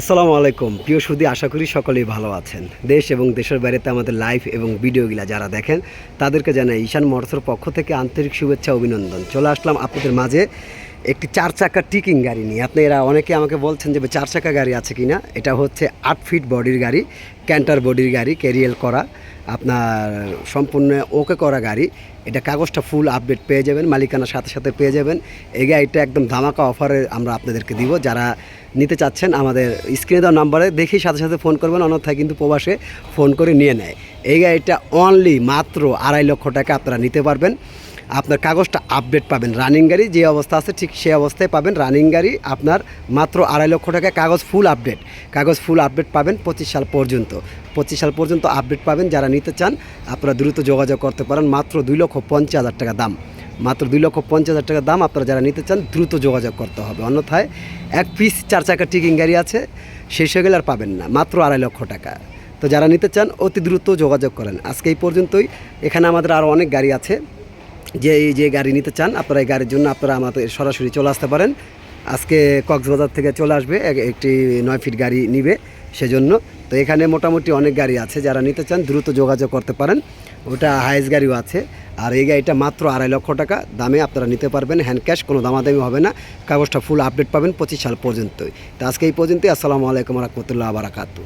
আসসালামু আলাইকুম। প্রিয় সুদী, আশা করি সকলেই ভালো আছেন। দেশ এবং দেশের বাইরেতে আমাদের লাইভ এবং ভিডিওগুলা যারা দেখেন, তাদেরকে জানাই ঈশান মোটরসের পক্ষ থেকে আন্তরিক শুভেচ্ছা, অভিনন্দন। চলে আসলাম আপনাদের মাঝে। একটি চার চাকা টিকিং গাড়ি নিয়ে। আপনারা অনেকে আমাকে বলছেন যে চার চাকা গাড়ি আছে কিনা, এটা হচ্ছে আট ফিট বডির গাড়ি, ক্যান্টার বডির গাড়ি, ক্যারিয়েল করা, আপনার সম্পূর্ণ ওকে করা গাড়ি। এটা কাগজটা ফুল আপডেট পেয়ে যাবেন, মালিকানার সাথে সাথে পেয়ে যাবেন। এই গাড়িটা একদম ধামাকা অফারে আমরা আপনাদেরকে দিব। যারা নিতে চাচ্ছেন, আমাদের স্ক্রিনে দেওয়া নাম্বারে দেখেই সাথে সাথে ফোন করবেন, অন্যথায় কিন্তু প্রবাসে ফোন করে নিয়ে নেয়। এই গাড়িটা অনলি মাত্র আড়াই লক্ষ টাকা আপনারা নিতে পারবেন। আপনার কাগজটা আপডেট পাবেন। রানিং গাড়ি যে অবস্থা আছে, ঠিক সেই অবস্থায় পাবেন। রানিং গাড়ি আপনার মাত্র আড়াই লক্ষ টাকা, কাগজ ফুল আপডেট কাগজ ফুল আপডেট পাবেন পঁচিশ সাল পর্যন্ত। পঁচিশ সাল পর্যন্ত আপডেট পাবেন। যারা নিতে চান, আপনারা দ্রুত যোগাযোগ করতে পারেন। মাত্র দুই লক্ষ পঞ্চাশ হাজার টাকা দাম। মাত্র দুই লক্ষ পঞ্চাশ হাজার টাকা দাম আপনারা যারা নিতে চান, দ্রুত যোগাযোগ করতে হবে। অন্যথায় এক পিস চার চাকা টিকিং গাড়ি আছে, শেষ হয়ে গেলে আর পাবেন না। মাত্র আড়াই লক্ষ টাকা। তো যারা নিতে চান, অতি দ্রুত যোগাযোগ করেন। আজকে এই পর্যন্তই। এখানে আমাদের আরও অনেক গাড়ি আছে। যে এই যে গাড়ি নিতে চান, আপনারা এই গাড়ির জন্য আপনারা আমাদের সরাসরি চলে আসতে পারেন। আজকে কক্সবাজার থেকে চলে আসবে, এক- একটি নয় ফিট গাড়ি নিবে সেজন্য। তো এখানে মোটামুটি অনেক গাড়ি আছে, যারা নিতে চান, দ্রুত যোগাযোগ করতে পারেন। ওটা হাইস গাড়িও আছে। আর এই গাড়িটা মাত্র আড়াই লক্ষ টাকা দামে আপনারা নিতে পারবেন, হ্যান্ড ক্যাশ, কোনো দামাদামি হবে না। কাগজটা ফুল আপডেট পাবেন পঁচিশ সাল পর্যন্তই। তো আজকে এই পর্যন্তই। আসসালামু আলাইকুম রহমতুল্লাহ বারাকাতু